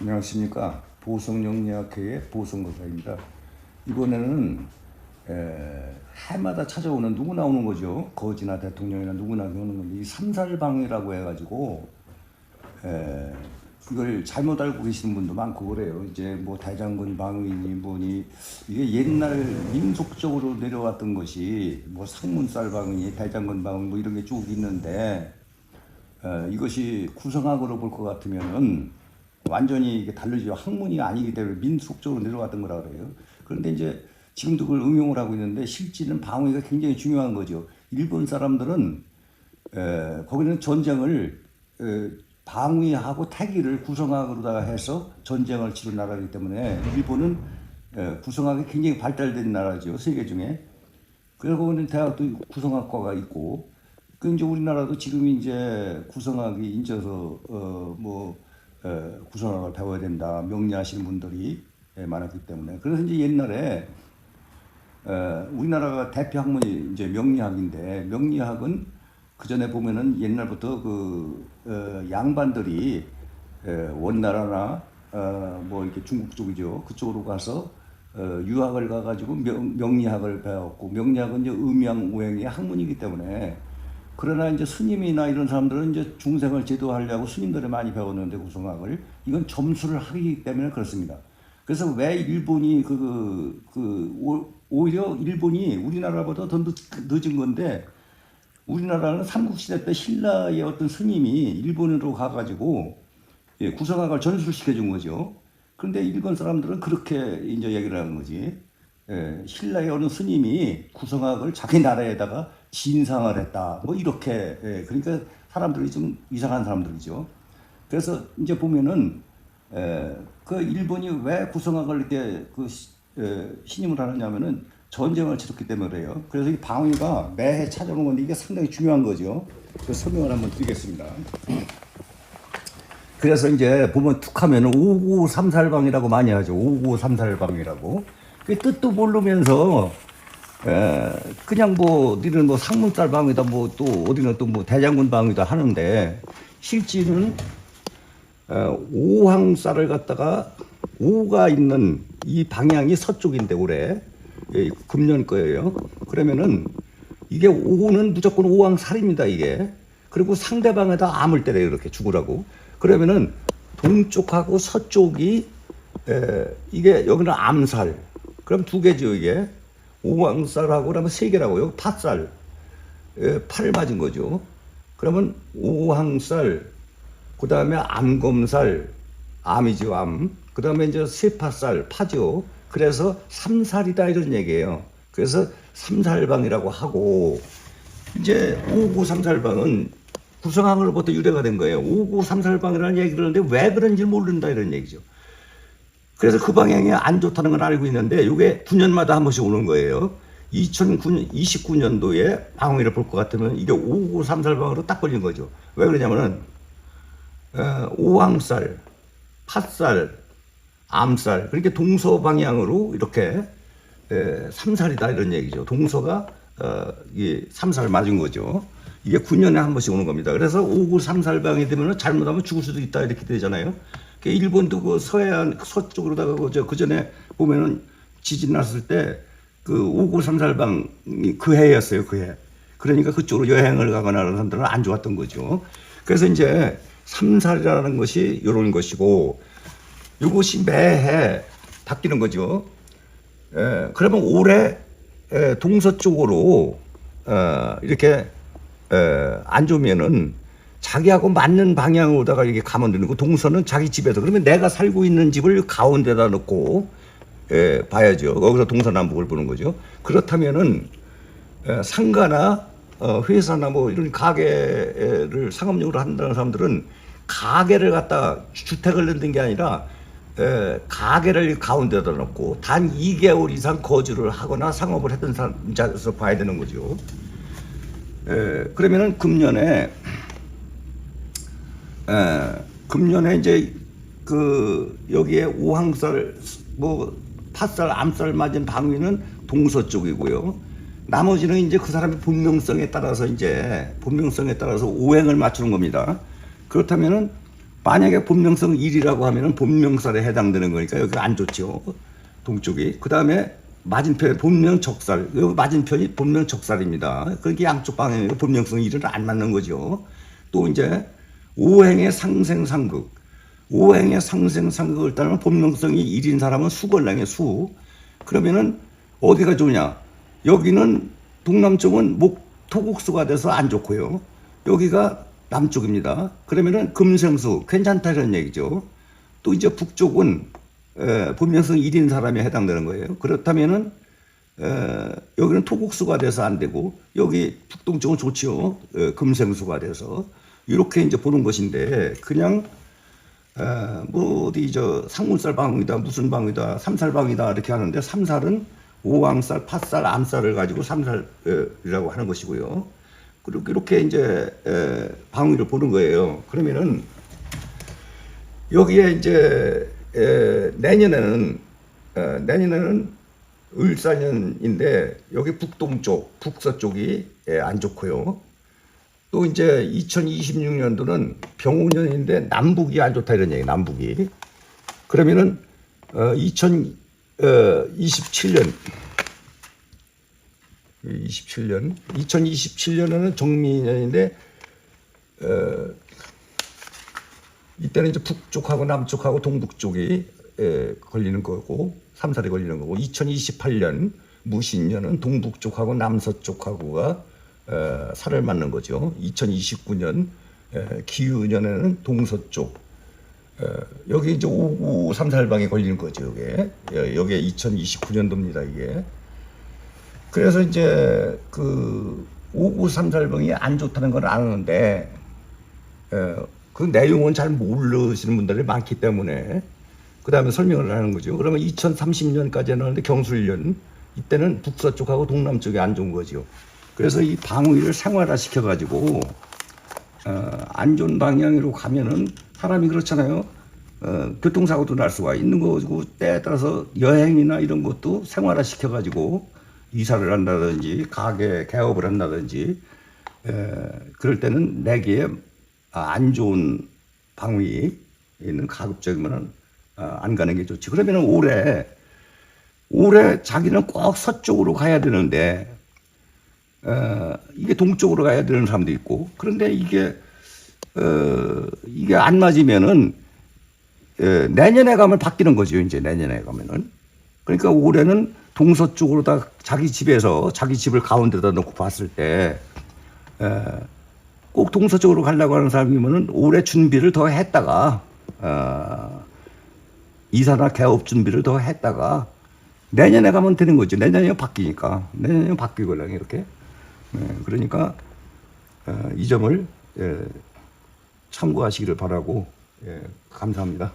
안녕하십니까 보성영리학회의 보성거사입니다. 이번에는 에, 해마다 찾아오는 누구나 오는 거죠. 거지나 대통령이나 누구나 오는 건데 이 삼살방이라고 해가지고 에, 이걸 잘못 알고 계시는 분도 많고 그래요. 이제 뭐 대장군 방위니 뭐니 이게 옛날 민속적으로 내려왔던 것이 뭐 상문살 방위, 대장군 방위 뭐 이런 게 쭉 있는데 어, 이것이 구성학으로 볼 것 같으면은 완전히 이게 다르죠. 학문이 아니기 때문에 민속적으로 내려갔던 거라 그래요. 그런데 이제 지금도 그걸 응용을 하고 있는데 실질은 방위가 굉장히 중요한 거죠. 일본 사람들은 에, 거기는 전쟁을 에, 방위하고 태기를 구성학으로다가 해서 전쟁을 치른 나라이기 때문에 일본은 에, 구성학이 굉장히 발달된 나라죠. 세계 중에. 그리고 거기는 대학도 구성학과가 있고 그 이제 우리나라도 지금 이제 구성학이 인쳐서 어뭐 구성학을 배워야 된다 명리하시는 분들이 예, 많았기 때문에. 그래서 이제 옛날에 어, 우리나라가 대표 학문이 이제 명리학인데 명리학은 그 전에 보면은 옛날부터 그 어, 양반들이 에, 원나라나 어, 뭐 이렇게 중국 쪽이죠. 그쪽으로 가서 어, 유학을 가가지고 명, 명리학을 배웠고 명리학은 이제 음양 오행의 학문이기 때문에 그러나 이제 스님이나 이런 사람들은 이제 중생을 제도하려고 스님들이 많이 배웠는데 구성학을 이건 점수를 하기 때문에 그렇습니다. 그래서 왜 일본이 그, 그, 그 오- 오히려 일본이 우리나라보다 더 늦, 늦은 건데 우리나라는 삼국시대 때 신라의 어떤 스님이 일본으로 가가지고 예, 구성학을 전수를 시켜준 거죠. 그런데 일본 사람들은 그렇게 이제 얘기를 하는 거지. 예, 신라의 어느 스님이 구성학을 자기 나라에다가 진상을 했다. 뭐 이렇게 예, 그러니까 사람들이 좀 이상한 사람들이죠. 그래서 이제 보면은 에, 그 일본이 왜 구성학을 이렇게 그 신임을 하느냐면은 전쟁을 치렀기 때문에 그래요. 그래서 이 방위가 매해 찾아오는 건데 이게 상당히 중요한 거죠. 그 설명을 한번 드리겠습니다. 그래서 이제 보면 툭 하면 오구삼살방이라고 많이 하죠. 오구삼살방이라고. 그 뜻도 모르면서 에, 그냥 뭐 니는 뭐 상문살 방위다 뭐 또 어디는 또 뭐 대장군 방위다 하는데 실질은 어, 오항살을 갖다가 오가 있는 이 방향이 서쪽인데 올해 예, 금년 거예요. 그러면은 이게 오는 무조건 오항살입니다 이게. 그리고 상대방에다 암을 때려요 이렇게 죽으라고. 그러면은 동쪽하고 서쪽이 에, 이게 여기는 암살. 그럼 두 개죠 이게. 오항살하고 그러면 세 개라고요. 팥살. 에, 팔 맞은 거죠. 그러면 오항살, 그 다음에 암검살, 암이죠, 암. 그 다음에 이제 세파살, 파죠. 그래서 삼살이다 이런 얘기예요. 그래서 삼살방이라고 하고, 이제 오구 삼살방은 구성학으로부터 유래가 된 거예요. 오구 삼살방이라는 얘기를 하는데 왜 그런지 모른다 이런 얘기죠. 그래서 그 방향이 안 좋다는 걸 알고 있는데 이게 9년마다 한 번씩 오는 거예요. 2029년도에 방위를 볼 것 같으면 이게 5934방으로 딱 걸린 거죠. 왜 그러냐면은 어, 오왕살, 팥살, 암살 그렇게 동서 방향으로 이렇게 에, 삼살이다 이런 얘기죠. 동서가 어, 이게 삼살 맞은 거죠. 이게 9년에 한 번씩 오는 겁니다. 그래서 5934방이 되면 잘못하면 죽을 수도 있다 이렇게 되잖아요. 그 일본도 그 서해안 서쪽으로다가 그저 그 전에 보면은 지진 났을 때그 5934방이 그 해였어요 그 해. 그러니까 그쪽으로 여행을 가거나 하는 사람들은 안 좋았던 거죠. 그래서 이제 삼살이라는 것이 이런 것이고 이것이 매해 바뀌는 거죠. 예, 그러면 올해 예, 동서 쪽으로 어, 이렇게 에, 안 좋으면은 자기하고 맞는 방향으로다가 이렇게 가면 되는 거. 동서는 자기 집에서. 그러면 내가 살고 있는 집을 가운데다 놓고 에, 봐야죠. 거기서 동서남북을 보는 거죠. 그렇다면은 에, 상가나 어, 회사나 뭐 이런 가게를 상업용으로 한다는 사람들은 가게를 갖다 주택을 넣는 게 아니라 에, 가게를 가운데다 놓고 단 2개월 이상 거주를 하거나 상업을 했던 사람자에서 봐야 되는 거죠. 에, 그러면은 금년에 에, 금년에 이제 그 여기에 오항살 뭐 팥살 암살 맞은 방위는 동서쪽이고요. 나머지는 이제 그 사람의 본명성에 따라서 이제 본명성에 따라서 오행을 맞추는 겁니다. 그렇다면은 만약에 본명성 1이라고 하면은 본명살에 해당되는 거니까 여기 안 좋죠. 동쪽이. 그 다음에 맞은편에 본명 적살. 여기 맞은편이 본명 적살입니다. 그렇게 양쪽 방향에 본명성 1은 안 맞는 거죠. 또 이제 오행의 상생상극. 오행의 상생상극을 따르면 본명성이 1인 사람은 수걸랑의 수. 그러면은 어디가 좋냐? 여기는 동남쪽은 목 토국수가 돼서 안 좋고요. 여기가 남쪽입니다. 그러면은 금생수 괜찮다 이런 얘기죠. 또 이제 북쪽은 에, 본명성 1인 사람에 해당되는 거예요. 그렇다면은 에, 여기는 토국수가 돼서 안 되고 여기 북동쪽은 좋지요. 에, 금생수가 돼서 이렇게 이제 보는 것인데 그냥 에, 뭐 어디 저 상문살 방이다 무슨 방이다 삼살 방이다 이렇게 하는데 삼살은 오왕살, 팥살, 암살을 가지고 삼살이라고 하는 것이고요. 그리고 이렇게 이제 에, 방위를 보는 거예요. 그러면은 여기에 이제 에, 내년에는 에, 내년에는 을사년인데 여기 북동쪽, 북서쪽이 에, 안 좋고요. 또 이제 2026년도는 병우년인데 남북이 안 좋다 이런 얘기. 남북이. 그러면은 어, 2027년 27년 2027년에는 정미년인데 어, 이때는 이제 북쪽하고 남쪽하고 동북쪽이 에, 걸리는 거고 삼살이 걸리는 거고 2028년 무신년은 동북쪽하고 남서쪽하고가 에, 살을 맞는 거죠. 2029년 에, 기유년에는 동서쪽 에, 여기 이제 5구 삼살방에 걸리는 거죠. 예, 여기에 2029년도입니다. 이게 그래서 이제 그 5구 삼살방이 안 좋다는 걸 아는데 에, 그 내용은 잘 모르시는 분들이 많기 때문에 그 다음에 설명을 하는 거죠. 그러면 2030년까지 하는데 경술년 이때는 북서쪽하고 동남쪽이 안 좋은 거죠. 그래서 이 방위를 생활화 시켜가지고 어, 안 좋은 방향으로 가면은 사람이 그렇잖아요. 어, 교통사고도 날 수가 있는 거고 때에 따라서 여행이나 이런 것도 생활화 시켜가지고 이사를 한다든지 가게 개업을 한다든지 에, 그럴 때는 내기에 아, 안 좋은 방위 있는 가급적이면은 아, 안 가는 게 좋지. 그러면은 올해 올해 자기는 꼭 서쪽으로 가야 되는데 어, 이게 동쪽으로 가야 되는 사람도 있고 그런데 이게 어, 이게 안 맞으면은 에, 내년에 가면 바뀌는 거죠. 이제 내년에 가면은 그러니까 올해는 동서쪽으로 다 자기 집에서 자기 집을 가운데다 놓고 봤을 때 에, 꼭 동서쪽으로 가려고 하는 사람이면은 올해 준비를 더 했다가 어, 이사나 개업 준비를 더 했다가 내년에 가면 되는 거죠. 내년에 바뀌니까 내년에 바뀌고요 이렇게. 네, 그러니까 어, 이 점을 예, 참고하시기를 바라고 예, 감사합니다.